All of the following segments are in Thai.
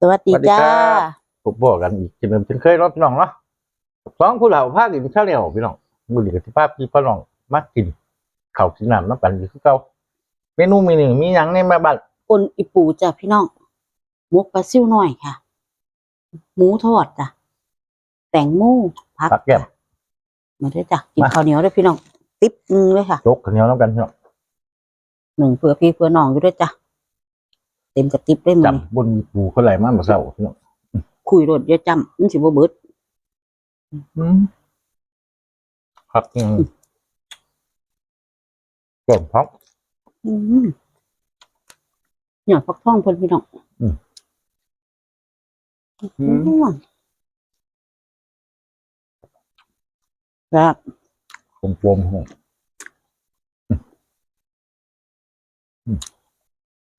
สวัสดีสวัสดีจ้า ครับพบบอกกันอีกจะเป็นเช่นเคยรถพี่น้องเนาะสองผู้เหล่าภาคกินข้าวเหนียวพี่น้องมือดีกับที่ภาพพี่พ่อน้องมักกินข้าวกินน้ำน้ำปั่นอยู่คือเก่าเมนูมีหนึ่งมีหยังในมาบัดปนอีปูจ้ะพี่น้องหมกปลาซิ่วหน่อยค่ะ หมูทอดจ้ะแตงโมผักผักแก้ม มาด้วยจ้ะกินมา ข้าวเหนียวด้วยพี่น้อง ติ๊บนึงเลยค่ะ ยกข้าวเหนียวน้ำกันพี่น้องหนึ่งเผื่อพี่เผื่อน้องอยู่ด้วยจ้ะ เต็มกระติบได้มั้ยจำบนปูเขาไหลมาเมื่อเช้าพี่น้องคุยรถเยอะจำมันสิบ่เบิดผักอืมเกิมพัก อืมหยอดฟักทองเพิ่นพี่น้องอืม อืมครับกลมๆพี่น้อง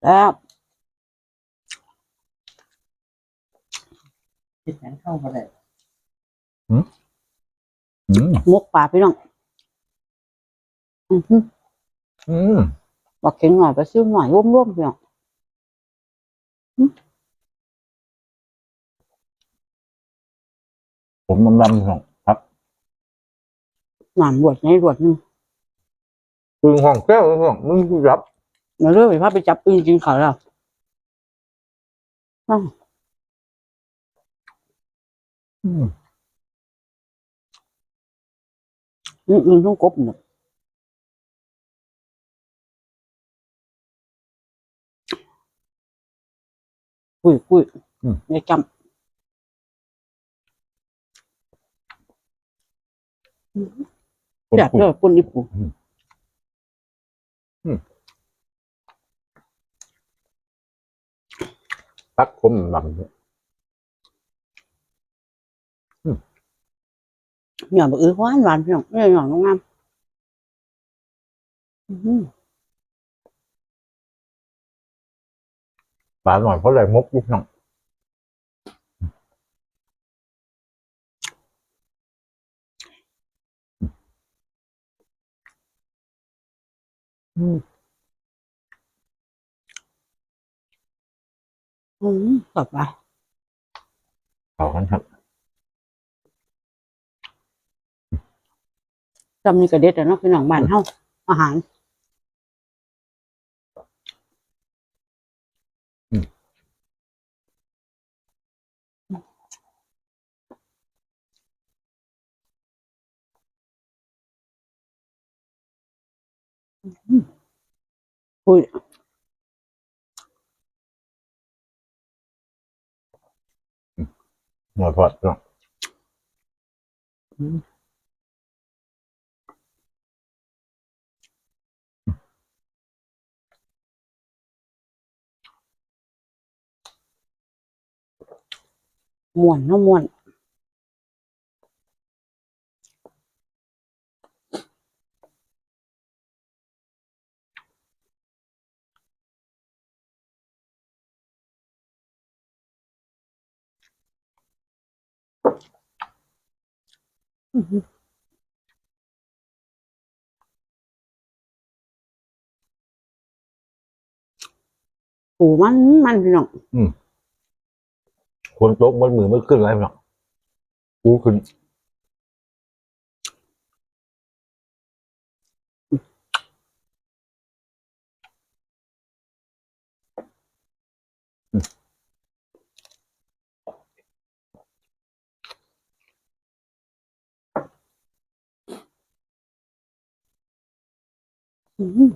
ครับคิ ดแทนเข้ามาได้อืมหมกปลาพี่น้องอือหืออืมบอกเข็งหน่อยปลาซิ่วหน่อยร่วมๆพี่น้องผมน้ำดำพี่น้องครับหนามรวดในรวดหนึงตึงห้องแก้วพี่น้องมึงคือรับมาเรื่อยไปพาไปจับอึ้งกินข้าวแล้วอ้าว อืมอึ้งอึ้งต้องกบหมดคุยคุยในจำแบบเลยปุ่นญี่ปุ่นพักคมหลังเนี่ย วแบบอื้อหวานหวานพี่น้องเนี่ย จำนี่กระเด็ดแล้วเนาะพี่น้องบ้านเฮาอาหารคุยหน่อยพอดพี่น้อง ม่วนเนาะม่วนอือปูมันมันพี่น้องอืม คนโต๊ะบนมือไม่ขึ้นเลยพี่น้องกูขึ้นอื้อ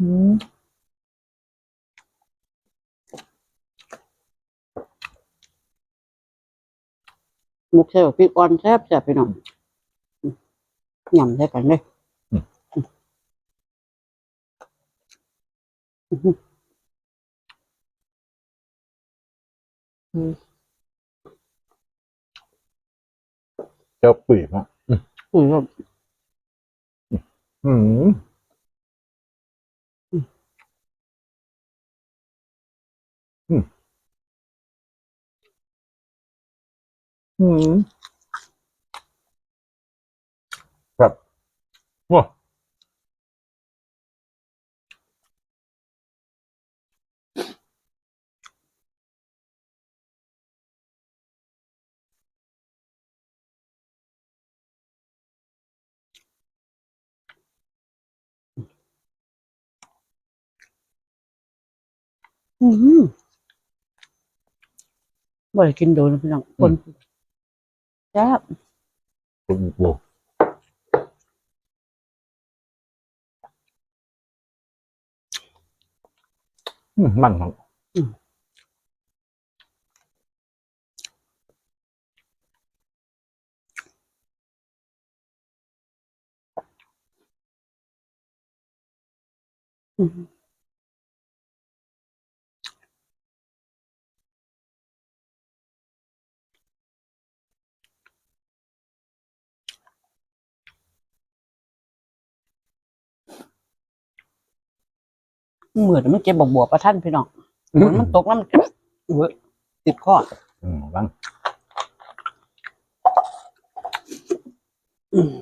หมกใส่บักพริกอ่อนแซ่บแซ่บพี่น้องยำใส่กันเลยอื้อหือจ้าปีกอะอุ้ยแบบอืมอืม อืมครับว้าอืมบ่ได้กินโดนพี่น้องคน แซ่บคุณโบ เหมือนมันเจ็บบบวบประท่านพี่น้องเหมือนมันตกน้ำเว้ยติดคออืมบ้างอืม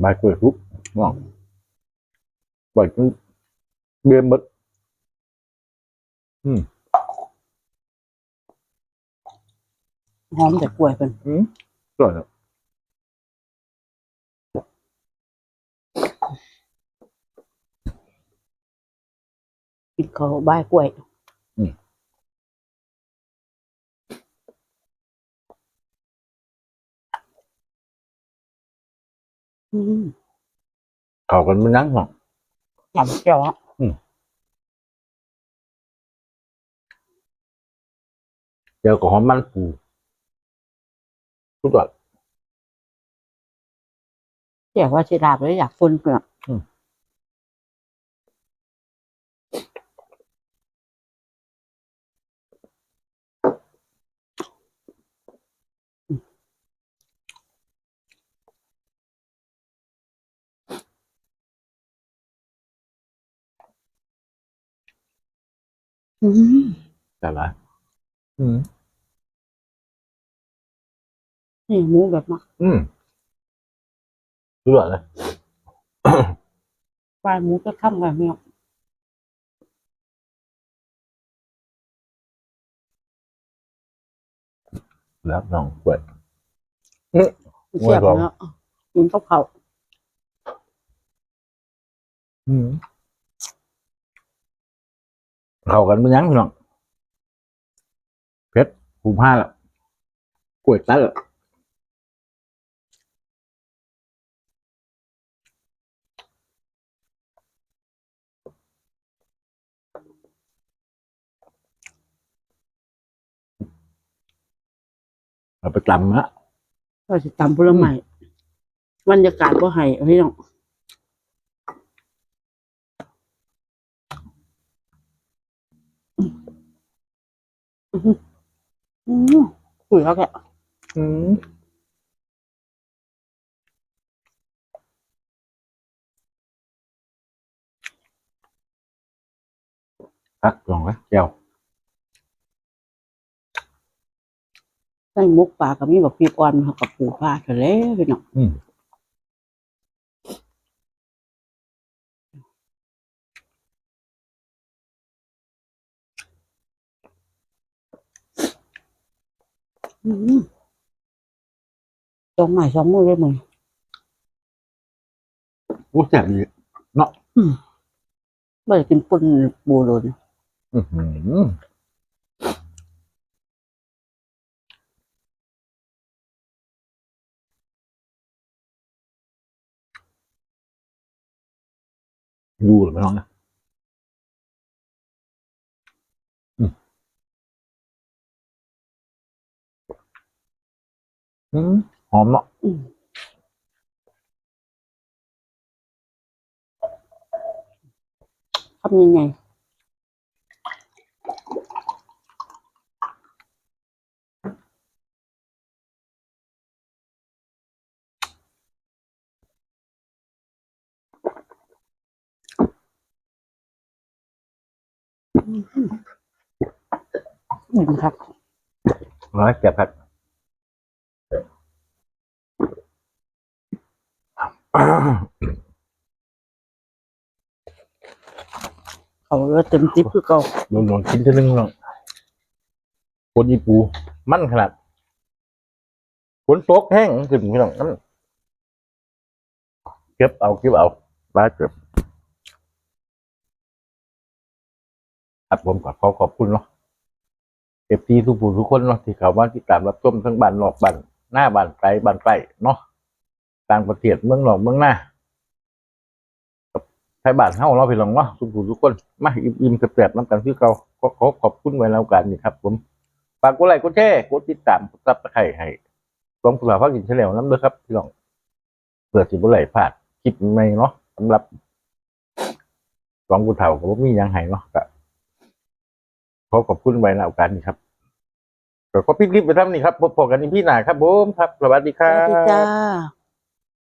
ใบกล้วยทุบง่องใบกล้วยเบียมบดอืมหอมแต่กล้วยเป็นอืมสวยแล้ กินเขาวบายกล้วยอืมเข้ากันมันยังหรอกยำเจียวอะเจอกับหอมมันปูทุกอย่างเจียวว่าชิลาไปอยากฟุ้นเปลือ อืมอืมแต่ละอืม นี่หมูแบบมักอืมทุกอย่างเลย ปลายหมูก็ข้ามกันไม่ออกแล้วน้องกล้วยเสียบโอ้ยเนาะกินข้าวเขาอืม เข้ากันมันยังพี่น้องเพชรภูมิผ้าล้วกล้วยตัดแล้วเอาไปตำฮะก็จะตำผลไม้บรรยากาศก็ให้พี่น้อง อืมอืมคุยแล้วแกอืมพักลองนะแก้วใส่มุกปลากับมีแบบปีบอ่อนเขากับปูปลาทะเลพี่น้องอืมอืม สองไม้สองมือเลยมึงอู้แซ่บดีเนาะไม่ได้กินปุ่นปูโดนอือหือดูหรือไม่น้องนะ หอมเนาะทำยังไงอืมครับร้อยเจ็บครับ เอาเรือเต็มติ๊บคือเก่าโดนโดนกินท่านึงน้องปนอีปู มันขนาดฝนตกแห้งขึ้นพี่น้องนั่นเก็บเอาเก็บเอาปลาเก็บครับผมก็ขอขอบคุณเนาะเอฟซีทุกผู้ทุกคนเนาะที่เขามาติดตามรับชมทั้งบ้านนอกบ้านหน้าบ้านไกลบ้านใกล้เนาะ ต่างประเทศเมืองนอกเมืองหน้ากับไทยบ้านเฮาเนาะพี่น้องเนาะทุกผู้ทุกคนมาอิ่มๆแซ่บๆน้ำกันคือเก่าขอขอบคุณไว้แล้วกันนี่ครับ ผมฝากกดไลค์กดแชร์กดติดตามกดซับสไครให้ลองผู้สาพักกินเฉลียวน้ำเด้อครับพี่น้องเผื่อสิบ่ไหลพลาดคลิปใหม่เนาะสำหรับลองผู้เฒ่าก็บ่มียังให้เนาะก็ขอขอบคุณไว้แล้วกันนี่ครับก็ขอปิดคลิปไปทำนี่ครับพบกันในพี่หนาครับผมครับสวัสดีครับวัสดีจ้า